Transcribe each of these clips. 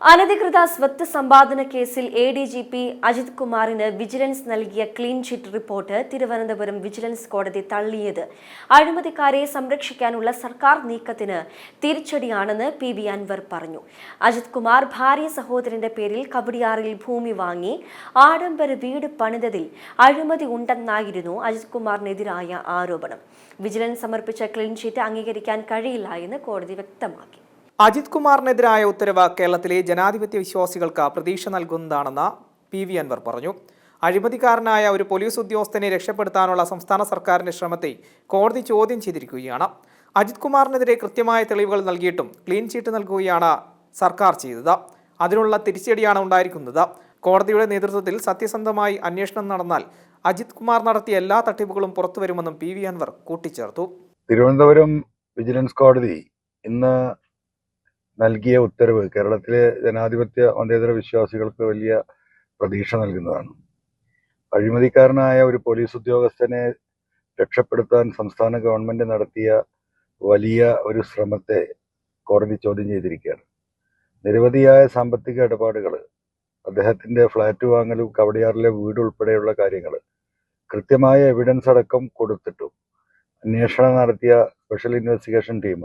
അനധികൃത സ്വത്ത് സമ്പാദന കേസിൽ A D G P Ajith കുമാറിന് വിജിലൻസ് നൽകിയ clean chit report Thiruvananthapuram vigilance കോടതി തള്ളിയത്. അഴിമതിക്കാരെ സംരക്ഷിക്കാനുള്ള സർക്കാർ നീക്കത്തിന് തിരിച്ചടിയാണെന്ന് പി വി അൻവർ പറഞ്ഞു. അജിത് കുമാർ ഭാര്യ സഹോദരന്റെ പേരിൽ കവടിയാറിൽ ഭൂമി വാങ്ങി ആഡംബര വീട് പണിതതിൽ അഴിമതി ഉണ്ടെന്നായിരുന്നു അജിത് കുമാറിനെതിരായ ആരോപണം. വിജിലൻസ് സമർപ്പിച്ച ക്ലീൻ ചിറ്റ് അംഗീകരിക്കാൻ കഴിയില്ല എന്ന് കോടതി വ്യക്തമാക്കി. അജിത് കുമാറിനെതിരായ ഉത്തരവ് കേരളത്തിലെ ജനാധിപത്യ വിശ്വാസികൾക്ക് പ്രതീക്ഷ നൽകുന്നതാണെന്ന് പി വി അൻവർ പറഞ്ഞു. അഴിമതിക്കാരനായ ഒരു പോലീസ് ഉദ്യോഗസ്ഥനെ രക്ഷപ്പെടുത്താനുള്ള സംസ്ഥാന സർക്കാരിന്റെ ശ്രമത്തെ കോടതി ചോദ്യം ചെയ്തിരിക്കുകയാണ്. അജിത് കുമാറിനെതിരെ കൃത്യമായ തെളിവുകൾ നൽകിയിട്ടും ക്ലീൻ ചീട്ട് നൽകുകയാണ് സർക്കാർ ചെയ്തത്. അതിനുള്ള തിരിച്ചടിയാണ് ഉണ്ടായിരിക്കുന്നത്. കോടതിയുടെ നേതൃത്വത്തിൽ സത്യസന്ധമായി അന്വേഷണം നടന്നാൽ അജിത് കുമാർ നടത്തിയ എല്ലാ തട്ടിപ്പുകളും പുറത്തുവരുമെന്നും പി വി അൻവർ കൂട്ടിച്ചേർത്തു. തിരുവനന്തപുരം വിജിലൻസ് കോടതി ഇന്ന് നൽകിയ ഉത്തരവ് കേരളത്തിലെ ജനാധിപത്യ മതേതര വിശ്വാസികൾക്ക് വലിയ പ്രതീക്ഷ നൽകുന്നതാണ്. അഴിമതിക്കാരനായ ഒരു പോലീസ് ഉദ്യോഗസ്ഥനെ രക്ഷപ്പെടുത്താൻ സംസ്ഥാന ഗവൺമെന്റ് നടത്തിയ വലിയ ഒരു ശ്രമത്തെ കോടതി ചോദ്യം ചെയ്തിരിക്കുകയാണ്. നിരവധിയായ സാമ്പത്തിക ഇടപാടുകൾ അദ്ദേഹത്തിന്റെ ഫ്ളാറ്റ് വാങ്ങലും കവടിയാറിലെ വീട് ഉൾപ്പെടെയുള്ള കാര്യങ്ങൾ കൃത്യമായ എവിഡൻസ് അടക്കം കൊടുത്തിട്ടും അന്വേഷണം നടത്തിയ സ്പെഷ്യൽ ഇൻവെസ്റ്റിഗേഷൻ ടീം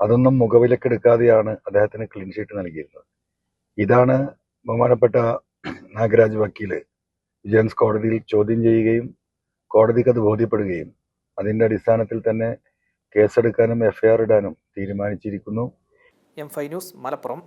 അതൊന്നും മുഖവിലക്കെടുക്കാതെയാണ് അദ്ദേഹത്തിന് ക്ലീൻ ഷീറ്റ് നൽകിയിരുന്നത്. ഇതാണ് ബഹുമാനപ്പെട്ട നാഗരാജ് വക്കീൽ വിജിലൻസ് കോടതിയിൽ ചോദ്യം ചെയ്യുകയും കോടതിക്ക് അത് ബോധ്യപ്പെടുകയും അതിന്റെ അടിസ്ഥാനത്തിൽ തന്നെ കേസെടുക്കാനും എഫ്ഐആർ ഇടാനും തീരുമാനിച്ചിരിക്കുന്നു. എം ഫൈ ന്യൂസ് മലപ്പുറം.